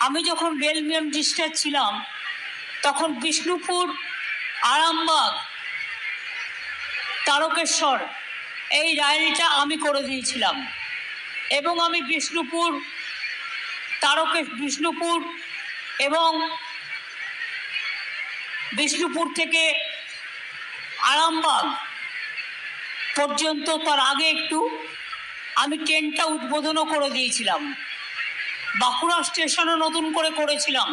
আমি যখন বেলমিয়াম ডিস্ট্রিক্ট ছিলাম, তখন বিষ্ণুপুর, আরামবাগ, তারকেশ্বর, এই রাইলটা আমি করে দিয়েছিলাম। এবং আমি বিষ্ণুপুর, তারকে, বিষ্ণুপুর এবং বিষ্ণুপুর থেকে আরামবাগ পর্যন্ত তার আগে একটু আমি ট্রেনটা উদ্বোধনও করে দিয়েছিলাম। বাঁকুড়া স্টেশনও নতুন করে করেছিলাম।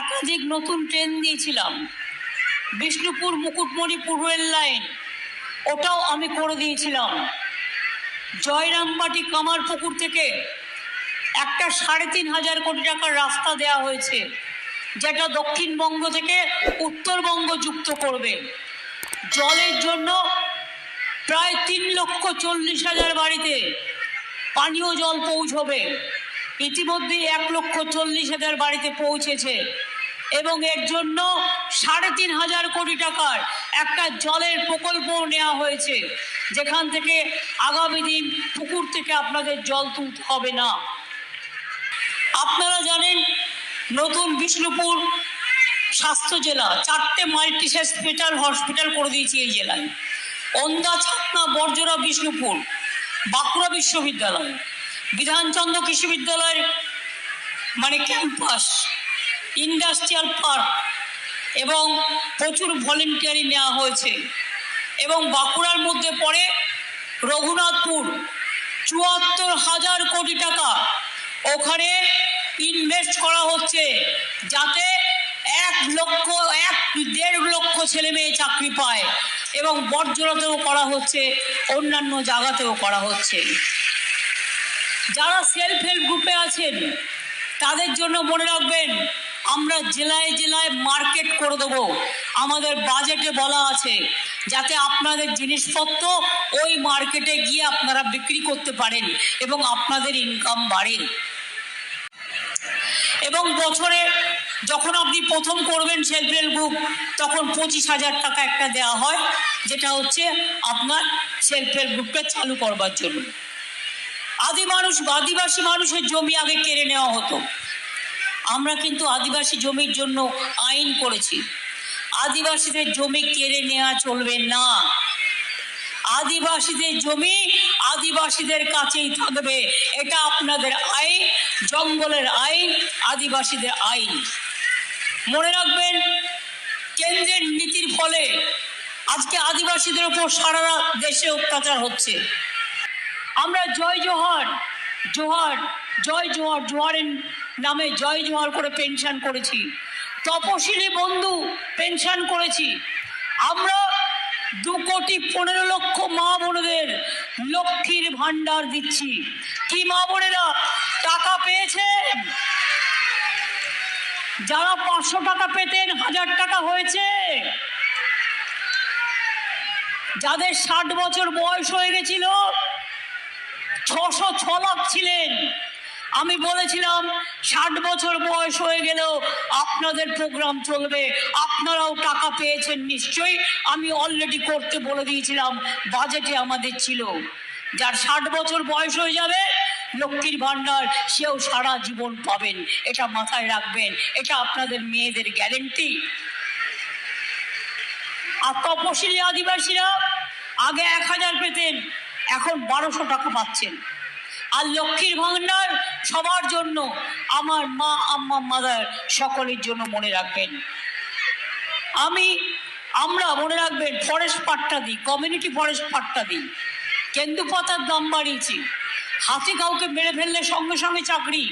একাধিক নতুন ট্রেন দিয়েছিলাম। বিষ্ণুপুর মুকুটমণিপুর রেল লাইন, ওটাও আমি করে দিয়েছিলাম। জয়রামবাটি কামারপুকুর থেকে একটা সাড়ে তিন হাজার কোটি টাকার রাস্তা দেওয়া হয়েছে, যেটা দক্ষিণবঙ্গ থেকে উত্তরবঙ্গ যুক্ত করবে। জলের জন্য প্রায় তিন লক্ষ চল্লিশ হাজার বাড়িতে পানীয় জল পৌঁছবে। ইতিমধ্যে এক লক্ষ চল্লিশ হাজার বাড়িতে পৌঁছেছে এবং এর জন্য সাড়ে তিন হাজার কোটি টাকার একটা জলের প্রকল্প নেওয়া হয়েছে। যেখান থেকে আগামী দিন পুকুর থেকে আপনাদের জল তুলতে হবে না। আপনারা জানেন, নতুন বিষ্ণুপুর স্বাস্থ্য জেলা চারটে মাল্টি স্পেশাল হসপিটাল করে দিয়েছি এই জেলায়। অন্দা, ছাতনা বর্জরা বিষ্ণুপুর। বাঁকুড়া বিশ্ববিদ্যালয়, বিধানচন্দ্র কৃষি বিদ্যালয়ের মানে ক্যাম্পাস, ইন্ডাস্ট্রিয়াল পার্ক এবং প্রচুর ভলেন্টিয়ারি নেওয়া হয়েছে এবং বাঁকুড়ার মধ্যে পড়ে রঘুনাথপুর, চুয়াত্তর হাজার কোটি টাকা ওখানে ইনভেস্ট করা হচ্ছে যাতে এক লক্ষ, এক দেড় লক্ষ ছেলে মেয়ে চাকরি পায়। এবং বর্জরাতেও করা হচ্ছে, অন্যান্য জায়গাতেও করা হচ্ছে। যারা সেলফ হেল্প গ্রুপে আছেন, তাদের জন্য মনে রাখবেন, আমরা জেলায় জেলায় মার্কেট করে দেবো। আমাদের বাজেটে বলা আছে, যাতে আপনাদের জিনিসপত্র ওই মার্কেটে গিয়ে আপনারা বিক্রি করতে পারেন এবং আপনাদের ইনকাম বাড়ে। এবং বছরে যখন আপনি প্রথম করবেন সেলফ হেল্প গ্রুপ তখন পঁচিশ হাজার টাকা একটা দেওয়া হয়, যেটা হচ্ছে আপনার সেলফ হেল্প গ্রুপটা চালু করবার জন্য। আদি মানুষ, আদিবাসী মানুষের জমি আগে কেড়ে নেওয়া হতো। আমরা কিন্তু আদিবাসী জমির জন্য আইন করেছি। আদিবাসীদের জমি কেড়ে নেওয়া চলবে না। আদিবাসীদের জমি আদিবাসীদের কাছেই থাকবে। এটা আপনাদের আইন, জঙ্গলের আইন, আদিবাসীদের আইন। মনে রাখবেন, কেন্দ্রের নীতির ফলে আজকে আদিবাসীদের উপর সারা দেশে অত্যাচার হচ্ছে। আমরা জয় জোহার জোহার জয় জোহার জোহারের নামে জয় জোহার করে পেনশন করেছি। তপশিলি বন্ধু পেনশন করেছি। আমরা দু কোটি পনেরো লক্ষ মা বোনেদের লক্ষ্মীর ভাণ্ডার দিচ্ছি। কি মা বোনেরা টাকা পেয়েছেন? যারা পাঁচশো টাকা পেতেন হাজার টাকা হয়েছে, যাদের ষাট বছর বয়স হয়ে গেছিল, ছশো ছ লাখ ছিলেন। আমি বলেছিলাম, ষাট বছর বয়স হয়ে গেলেও আপনাদের প্রোগ্রাম চলবে, আপনারাও টাকা পেয়েছেন নিশ্চয়ই। আমি অলরেডি করতে বলে দিয়েছিলাম বাজেটে আমাদের ছিল। যার ষাট বছর বয়স হয়ে যাবে লক্ষ্মীর ভাণ্ডার সেও সারা জীবন পাবেন। এটা মাথায় রাখবেন। এটা আপনাদের মেয়েদের গ্যারেন্টি। আর তপশিলি আদিবাসীরা আগে এক হাজার পেতেন, এখন বারোশো টাকা পাচ্ছেন। আর লক্ষ্মীর ভাণ্ডার সবার জন্য আমার মা, আম্মা, মাদার সকলের জন্য মনে রাখবেন। আমি, আমরা মনে রাখবেন ফরেস্ট পাট্টা দিই কমিউনিটি ফরেস্ট পাট্টা দিই। কেন্দু পাতার দাম বাড়িয়েছি। হাতি কাউকে মেরে ফেললে সঙ্গে সঙ্গে চাকরি,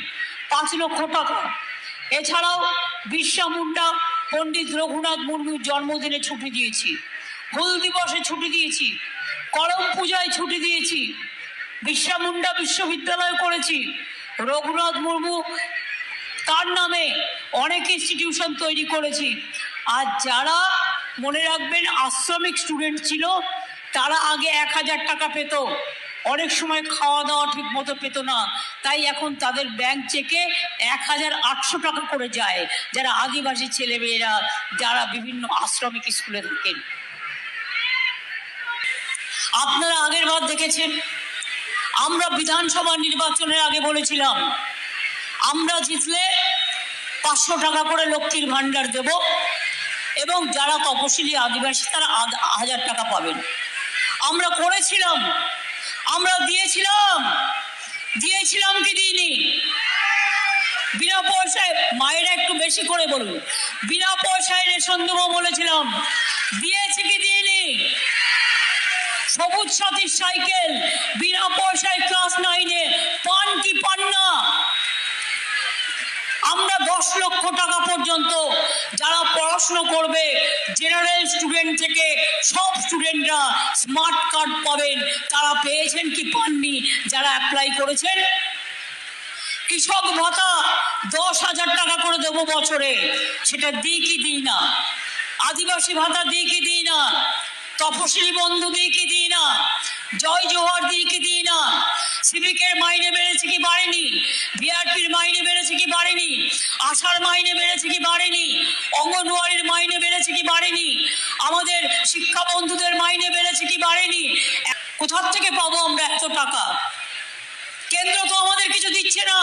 পাঁচ লক্ষ টাকা। এছাড়াও বিরসা মুন্ডা, পণ্ডিত রঘুনাথ মুর্মুর জন্মদিনে ছুটি দিয়েছি। হুল দিবসে ছুটি দিয়েছি। করম পূজায় ছুটি দিয়েছি। বিরসা মুন্ডা বিশ্ববিদ্যালয় করেছি। রঘুনাথ মুর্মু তার নামে অনেক ইনস্টিটিউশন তৈরি করেছি। আর যারা মনে রাখবেন আশ্রমিক স্টুডেন্ট ছিল, তারা আগে এক হাজার টাকা পেত। অনেক সময় খাওয়া দাওয়া ঠিক মতো পেত না। তাই এখন তাদের ব্যাংক চেকে এক হাজার আটশো টাকা করে যায়। যারা আদিবাসী ছেলেমেয়েরা, যারা বিভিন্ন আশ্রমিক স্কুলে থাকেন। আপনারা আগের বার দেখেছেন? আমরা বিধানসভা নির্বাচনের আগে বলেছিলাম, আমরা জিতলে পাঁচশো টাকা করে লক্ষ্মীর ভাণ্ডার দেব এবং যারা তপশিলি আদিবাসী তারা হাজার টাকা পাবেন। আমরা করেছিলাম আমরা দিয়েছিলাম। দিয়েছিলাম কি দিইনি? বিনা পয়সায়, মায়েরা একটু বেশি করে বলুন। বিনা পয়সায় রেশন দেবো বলেছিলাম। দিয়েছি কি দিইনি? সবুজ সাথীর সাইকেল, বিনা পয়সায় ক্লাস নাইনে। পান কি পান না? আমরা দশ লক্ষ টাকা পর্যন্ত যারা পড়াশুনো করবে জেনারেল স্টুডেন্ট থেকে সব স্টুডেন্টরা স্মার্ট কার্ড পাবেন। তারা পেয়েছেন কি পাননি? যারা অ্যাপ্লাই করেছেন? কৃষক ভাতা দশ হাজার টাকা করে দেবো বছরে। সেটা দিই কি দিই না? আদিবাসী ভাতা দিই কি দিই না? তপশিলি বন্ধু দিই কি দিই না? জয় জোহার দিই কি দিই না সিভিকের মাইনে বেড়েছে কি বাড়েনি? বিআরপির মাইনে বেড়েছে কি বাড়েনি? আশার মাইনে বেড়েছে কি বাড়েনি? অঙ্গনওয়াড়ির মাইনে বেড়েছে কি বাড়েনি? আমাদের শিক্ষা বন্ধুদের মাইনে বেড়েছে কি বাড়েনি? কোথার থেকে পাবো আমরা এত টাকা? কেন্দ্র তো আমাদের কিছু দিচ্ছে না।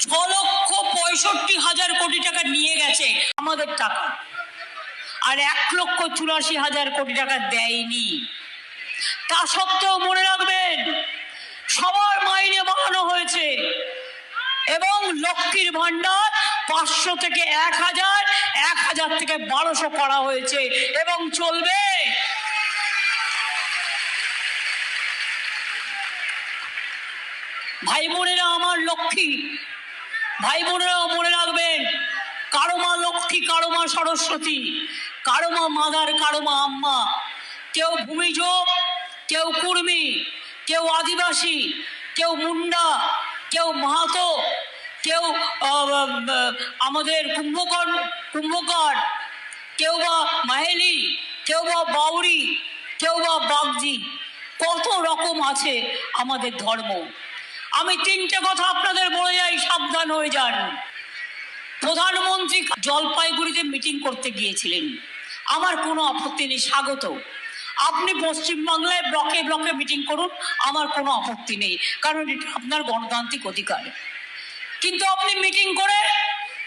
ছ লক্ষ পঁয়ষট্টি হাজার কোটি টাকা নিয়ে গেছে আমাদের টাকা। আর এক লক্ষ চুরাশি হাজার কোটি টাকা দেয়নি। তা সত্ত্বেও মনে রাখবেন, সবার মাইনে বাড়ানো হয়েছে। এবং লক্ষ্মীর ভাণ্ডার পাঁচশো থেকে এক হাজার এক হাজার থেকে বারোশো করা হয়েছে। এবং চলবে। ভাই বোনেরা আমার লক্ষ্মী, ভাই বোনেরাও মনে রাখবেন, কারও মা লক্ষ্মী, কারও মা সরস্বতী, কারও মা মাদার, কারও মা আম্মা। কেউ ভূমিজ কেউ কুর্মী, কেউ আদিবাসী, কেউ মুন্ডা, কেউ মাহাতো, কেউ আমাদের কুম্ভকর কুম্ভকার, কেউ বা মাহেলি, কেউ বা বাউরি কেউ বা বাগজি, কত রকম আছে আমাদের ধর্ম। আমি তিনটে কথা আপনাদের বলে যাই, সাবধান হয়ে যান। প্রধানমন্ত্রী জলপাইগুড়িতে মিটিং করতে গিয়েছিলেন। আমার কোনো আপত্তি নেই, স্বাগত। আপনি পশ্চিমবাংলায় ব্লকে ব্লকে মিটিং করুন, আমার কোনো আপত্তি নেই। কারণ এটা আপনার গণতান্ত্রিক অধিকার। কিন্তু আপনি মিটিং করে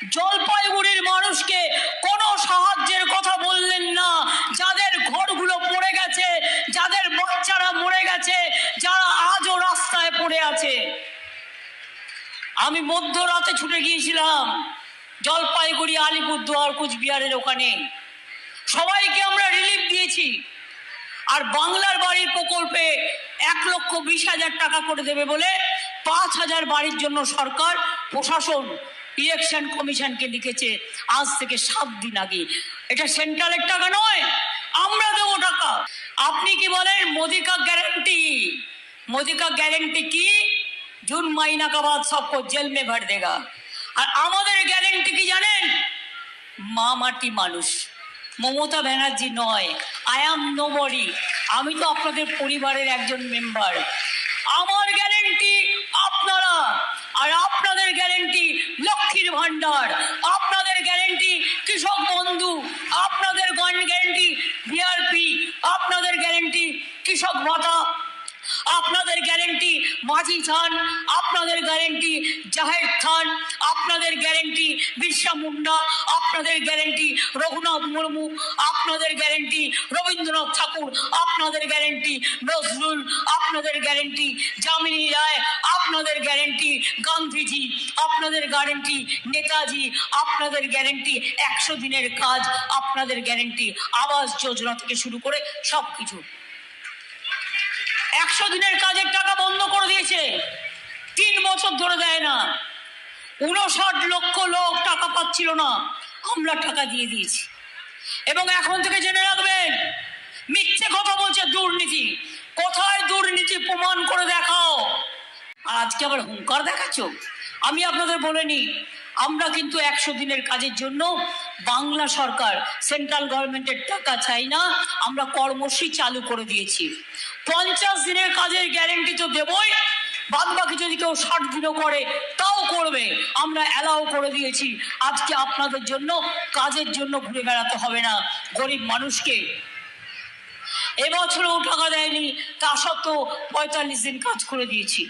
জলপাইগুড়ির মানুষকে কোনো সাহায্যের কথা বললেন না। যাদের ঘরগুলো পড়ে গেছে, যাদের বাচ্চারা মরে গেছে, যারা আজও রাস্তায় পড়ে আছে। আমি মধ্যরাতে ছুটে গিয়েছিলাম জলপাইগুড়ি, আলিপুরদুয়ার, কুচবিহারের ওখানে। সবাইকে আমরা রিলিফ দিয়েছি। আর বাংলার বাড়ির প্রকল্পে এক লক্ষ বিশ হাজার টাকা করে দেবে বলে পাঁচ হাজার বাড়ির জন্য সরকার, প্রশাসন ইলেকশন কমিশনকে লিখেছে আজ থেকে সাত দিন আগে। এটা সেন্ট্রালের টাকা নয়, আমরা দেবো টাকা। আপনি কি বলেন মোদিকা গ্যারেন্টি মোদিকা গ্যারেন্টি কি জুন মাইনা কা সব জেল মে ভার দেগা। আর আমাদের গ্যারেন্টি কি জানেন? মা মাটি মানুষ। মমতা ব্যানার্জি নয় আই অ্যাম নো বডি আমি তো আপনাদের পরিবারের একজন মেম্বার আমার গ্যারেন্টি আপনারা আর আপনাদের গ্যারেন্টি লক্ষ্মীর ভাণ্ডার। আপনাদের গ্যারেন্টি কৃষক বন্ধু। আপনাদের গ্যারেন্টি বিআরপি আপনাদের গ্যারেন্টি কৃষক ভাতা। আপনাদের গ্যারেন্টি মাঝি থান আপনাদের গ্যারেন্টি জাহের খান আপনাদের গ্যারেন্টি বিরসা মুন্ডা আপনাদের গ্যারেন্টি রঘুনাথ মুর্মু আপনাদের গ্যারেন্টি রবীন্দ্রনাথ ঠাকুর আপনাদের গ্যারেন্টি নজরুল আপনাদের গ্যারেন্টি যামিনী রায় আপনাদের গ্যারেন্টি গান্ধীজি আপনাদের গ্যারেন্টি নেতাজি আপনাদের গ্যারেন্টি একশো দিনের কাজ আপনাদের গ্যারেন্টি আবাস যোজনা থেকে শুরু করে সব কিছু একশো দিনের কাজের টাকা বন্ধ করে দিয়েছে। তিন বছর ধরে দেয় না। উনষাট লক্ষ লোক টাকা পাচ্ছিল না। আমরা টাকা দিয়ে দিয়েছি। এবং এখন থেকে জেনে রাখবেন, মিথ্যে কথা বলছে দুর্নীতি। কোথায় দুর্নীতি প্রমাণ করে দেখাও? আজকে আবার হুঙ্কার দেখাচ্ছ? আমি আপনাদের বলে নিই আমরা কিন্তু একশো দিনের কাজের জন্য বাংলা সরকার সেন্ট্রাল গভর্নমেন্টের টাকা চাই না, আমরা কর্মসূচি চালু করে দিয়েছি। পঞ্চাশ দিনের কাজের গ্যারেন্টি তো দেবই বাদ বাকি যদি কেউ ষাট দিনও করে, তাও করবে। আমরা অ্যালাউ করে দিয়েছি। আজকে আপনাদের জন্য, কাজের জন্য ঘুরে বেড়াতে হবে না, গরিব মানুষকে। এবছরও টাকা দেয়নি, তা সত্ত্বেও পঁয়তাল্লিশ দিন কাজ করে দিয়েছি।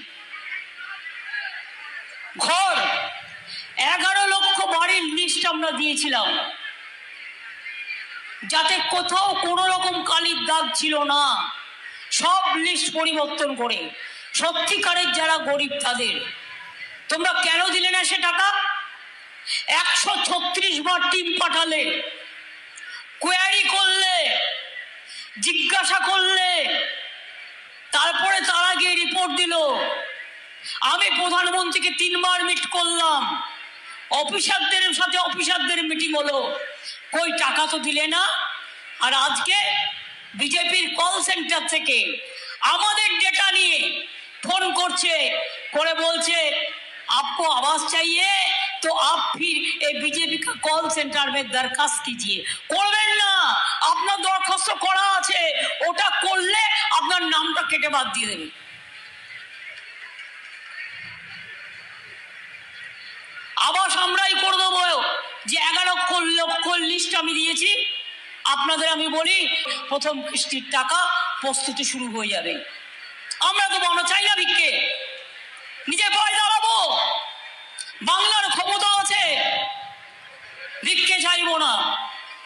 ঘর এগারো লক্ষ বাড়ির লিস্ট আমরা দিয়েছিলাম। যাতে কোথাও কোনো রকম কালির দাগ ছিল না। সব লিস্ট পরিবর্তন করে। সত্যিকারের যারা গরিব তাদের, তোমরা কেন দিলে না সে টাকা? একশো ছত্রিশ বার টিম পাঠালে কোয়ারি করলে, জিজ্ঞাসা করলে, তারপরে তারা গিয়ে রিপোর্ট দিল। আমি প্রধানমন্ত্রীকে তিনবার মিট করলাম। অফিসারদের সাথে অফিসারদের মিটিং হলো কই টাকা তো দিলে না আর আজকে বিজেপির কল সেন্টার থেকে আমাদের ডেটা নিয়ে ফোন করছে করে বলছে आपको आवाज चाहिए तो आप फिर ये बीजेपी का कॉल सेंटर में दरखास्त कीजिए করবেন না আপনার দরখাস্ত করা আছে ওটা করলে আপনার নামটা কেটে বাদ দিয়ে দেবে আমি দিয়েছি, আপনাদের আমি বলি, প্রথম কিস্তির টাকা প্রস্তুতি শুরু হয়ে যাবে। আমরা তো আমরা চাই না ভিক্ষে। নিজে ভয় দাঁড়াবো। বাংলার ক্ষমতা আছে। ভিক্ষে চাইব না।